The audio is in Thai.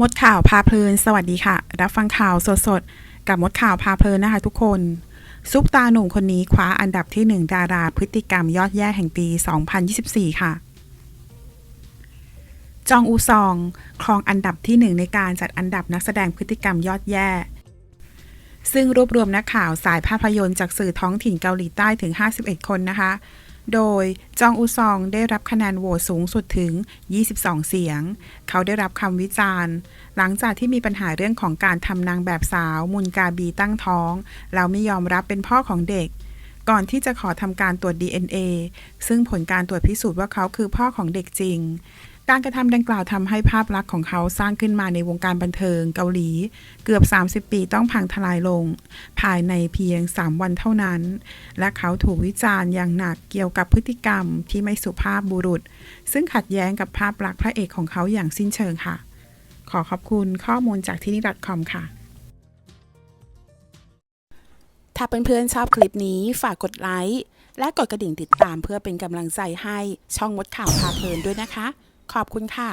มดข่าวพาเพลิน สวัสดีค่ะ รับฟังข่าวสดๆ กับมดข่าวพาเพลินนะคะทุกคน ซุปตาหนุ่มคนนี้คว้าอันดับที่หนึ่งดาราพฤติกรรมยอดแย่แห่งปี 2024 ค่ะ จองอูซอง ครองอันดับที่หนึ่งในการจัดอันดับนักแสดงพฤติกรรมยอดแย่ ซึ่งรวบรวมนักข่าวสายภาพยนตร์จากสื่อท้องถิ่นเกาหลีใต้ถึง 51 คนนะคะ โดยจองอุซองได้รับคะแนนโหวตสูงสุดถึง 22 เสียง เขาได้รับคำวิจารณ์ หลังจากที่มีปัญหาเรื่องของการทำนางแบบสาวมุนกาบีตั้งท้องแล้วไม่ยอมรับเป็นพ่อของเด็ก ก่อนที่จะขอทำการตรวจ DNA ซึ่งผลการตรวจพิสูจน์ว่าเขาคือพ่อของเด็กจริง การกระทำดังกล่าวทำให้ภาพลักษณ์ของเขาสร้างขึ้นมาในวงการบันเทิงเกาหลี เกือบ 30 ปีต้องพังทลายลง ภายในเพียง 3 วันเท่านั้น และเขาถูกวิจารณ์อย่างหนักเกี่ยวกับพฤติกรรมที่ไม่สุภาพบุรุษ ซึ่งขัดแย้งกับภาพลักษณ์พระเอกของเขาอย่างสิ้นเชิงค่ะ ขอขอบคุณข้อมูลจากที่นี่ .com ค่ะ ถ้าเพื่อนๆชอบคลิปนี้ฝากกดไลค์และกดกระดิ่งติดตามเพื่อเป็นกำลังใจให้ช่องมดข่าวพาเพลินด้วยนะคะ ขอบคุณค่ะ